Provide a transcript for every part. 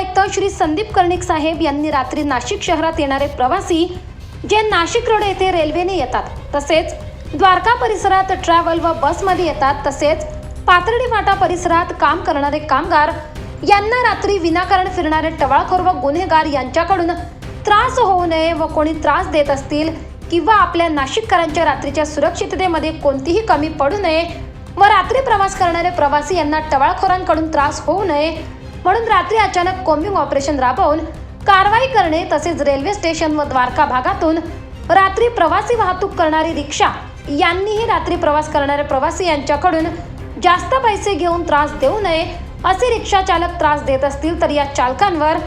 आयुक्त श्री संदीप कर्णिक साहेब यांनी रात्री नाशिक शहरात येणारे प्रवासी जे नाशिक रोड येथे रेल्वेने येतात तसेच द्वारका परिसरात ट्रॅव्हल व बसमध्ये येतात तसेच पाथर्डी फाटा परिसरात काम करणारे कामगार यांना रात्री विनाकारण फिरणारे टवाळखोर व गुन्हेगार यांच्याकडून त्रास होऊ नये व कोणी त्रास देत असतील किंवा आपल्या नाशिककरांच्या रात्रीच्या सुरक्षिततेमध्ये कोणतीही कमी पडू नये व रात्री प्रवास करणारे प्रवासी यांना टवाळखोरांकडून त्रास होऊ नये म्हणून रात्री अचानक कोम्बिंग ऑपरेशन राबवून कारवाई करणे तसेच रेल्वे स्टेशन व द्वारका भागातून रात्री प्रवासी वाहतूक करणारी रिक्षा यांनीही रात्री प्रवास करणारे प्रवासी यांच्याकडून जास्त पैसे घेऊन त्रास देऊ नये असे रिक्षा चालक त्रास देत असतील तर या चालकांवर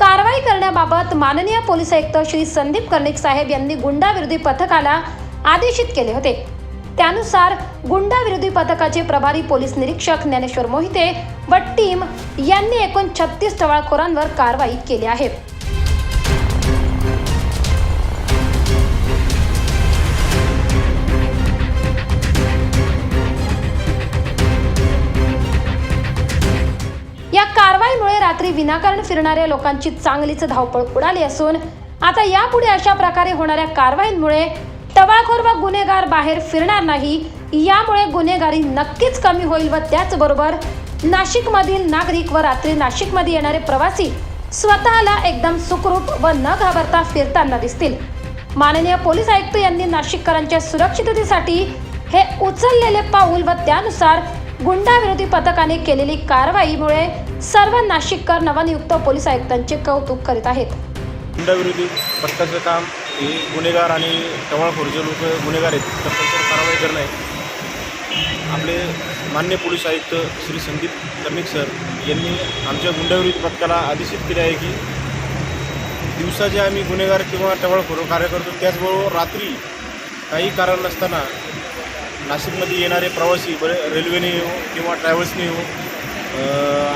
कारवाई करण्याबाबत माननीय पोलीस आयुक्त श्री संदीप कर्णिक साहेब यांनी गुंडाविरोधी पथकाला आदेशित केले होते. त्यानुसार गुंडाविरोधी पथकाचे प्रभारी पोलीस निरीक्षक ज्ञानेश्वर मोहिते व टीम यांनी एकूण छत्तीस टवाळखोरांवर कारवाई केली आहे. या कारवाईमुळे रात्री विनाकारण फिरणाऱ्या लोकांची चांगलीच धावपळ उडाली असून आता यापुढे अशा प्रकारे होणाऱ्या कारवाईंमुळे टवाळखोर व गुन्हेगार बाहेर फिरणार नाही. यामुळे गुन्हेगारी नक्कीच कमी होईल व त्याचबरोबर नाशिकमधील नागरिक व रात्री नाशिकमध्ये येणारे प्रवासी स्वतःला एकदम सुखरूप व न घाबरता फिरताना दिसतील. माननीय पोलीस आयुक्त यांनी नाशिककरांच्या सुरक्षिततेसाठी हे उचललेले पाऊल व त्यानुसार गुंडाविरोधी पथकाने केलेली कारवाईमुळे सर्व नाशिककर नवनियुक्त पोलीस आयुक्तांचे कौतुक करीत आहेत. गुंडाविरोधी पथकाचं काम हे गुन्हेगार आणि टवाळखोर जे लोक गुन्हेगार आहेत तर त्यांच्यावर कारवाई करणं आहे. आपले मान्य पोलीस आयुक्त श्री संदीप कर्णिक सर यांनी आमच्या गुंडाविरोधी पथकाला आदेशित केले आहे की दिवसा जे आम्ही गुन्हेगार किंवा टवाळखोर कार्य करतो त्याचबरोबर रात्री काही कारण नसताना नाशिकमध्ये येणारे प्रवासी बरे रेल्वेने येऊ किंवा ट्रॅव्हल्सने येऊ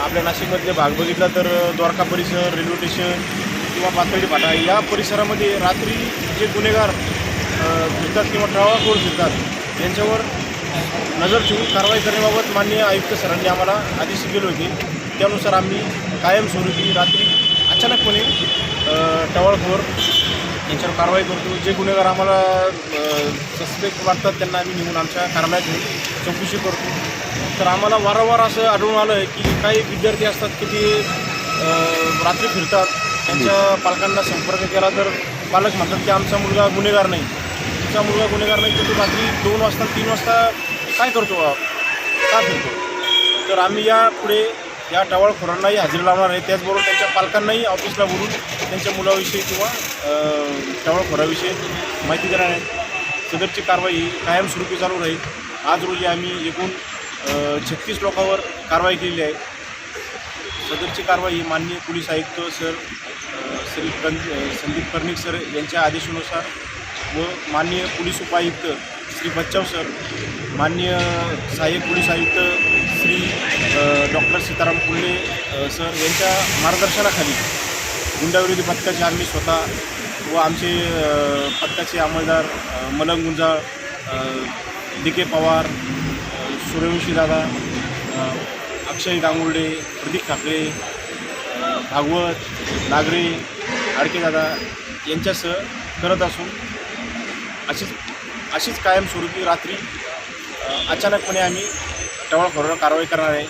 आपल्या नाशिकमधले भाग बघितला तर द्वारका परिसर रेल्वे स्टेशन किंवा पातळी फाटा या परिसरामध्ये रात्री जे गुन्हेगार फिरतात किंवा ट्रावाखोर फिरतात यांच्यावर नजर ठेवून कारवाई करण्याबाबत माननीय आयुक्त सरांनी आम्हाला आदेश केले होते. त्यानुसार आम्ही कायमस्वरूपी रात्री अचानकपणे टवाळखोर यांच्यावर कारवाई करतो. जे गुन्हेगार आम्हाला सस्पेक्ट वाटतात त्यांना आम्ही निघून आमच्या कारणात घेऊन चौकशी करतो. तर आम्हाला वारंवार असं आढळून आलं आहे की काही विद्यार्थी असतात की ते रात्री फिरतात. त्यांच्या पालकांना संपर्क केला तर पालक म्हणतात की आमचा मुलगा गुन्हेगार नाही. तुमचा मुलगा गुन्हेगार नाही तर तो रात्री दोन वाजता तीन वाजता काय करतो? बा का फिरतो? तर आम्ही या पुढे या टवाळखोरांनाही हजेरी लावणार आहे. त्याचबरोबर त्यांच्या पालकांनाही ऑफिसला बोलून त्यांच्या मुलाविषयी किंवा टवाळखोराविषयी माहिती देणार आहे. सदरची कारवाई कायमस्वरूपी चालू राहील. आज रोजी आम्ही एकूण छत्तीस लोकांवर कारवाई केलेली आहे. सदरची कारवाई माननीय पोलीस आयुक्त सर श्री कं संदीप कर्णिक सर यांच्या आदेशानुसार व माननीय पोलीस उपायुक्त श्री बच्चाव सर माननीय सहाय्यक पोलीस आयुक्त श्री डॉक्टर सीताराम कुल्ले सर यांच्या मार्गदर्शनाखाली गुंडाविरोधी पथकाचे आम्ही स्वतः व आमचे पथकाचे अंमलदार मलंग गुंजाळ डी के पवार सूर्यवंशी दादा अक्षय दांगुर्डे प्रदीप ठाकरे भागवत नागरे आडकेदादा यांच्यासह करत असून अशीच अशीच कायमस्वरूपी रात्री अचानकपणे आम्ही टवाळखोरावर कारवाई करणार आहे.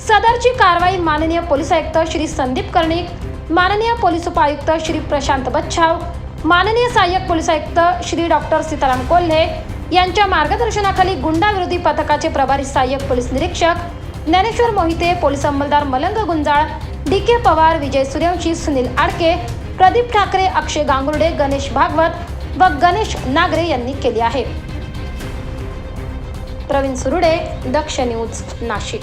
सदरची कारवाई माननीय पोलीस आयुक्त श्री संदीप कर्णिक माननीय पोलीस उपायुक्त श्री प्रशांत बच्छाव माननीय सहाय्यक पोलीस आयुक्त श्री डॉक्टर सीताराम कोल्हे यांच्या मार्गदर्शनाखाली गुंडाविरोधी पथकाचे प्रभारी सहाय्यक पोलीस निरीक्षक ज्ञानेश्वर मोहिते पोलीस अंमलदार मलंग गुंजाळ डी के पवार विजय सूर्यवंशी सुनील आडके प्रदीप ठाकरे अक्षय गांगुर्डे गणेश भागवत व गणेश नागरे यांनी केली आहे. प्रवीण सुरुडे दक्ष न्यूज नाशिक.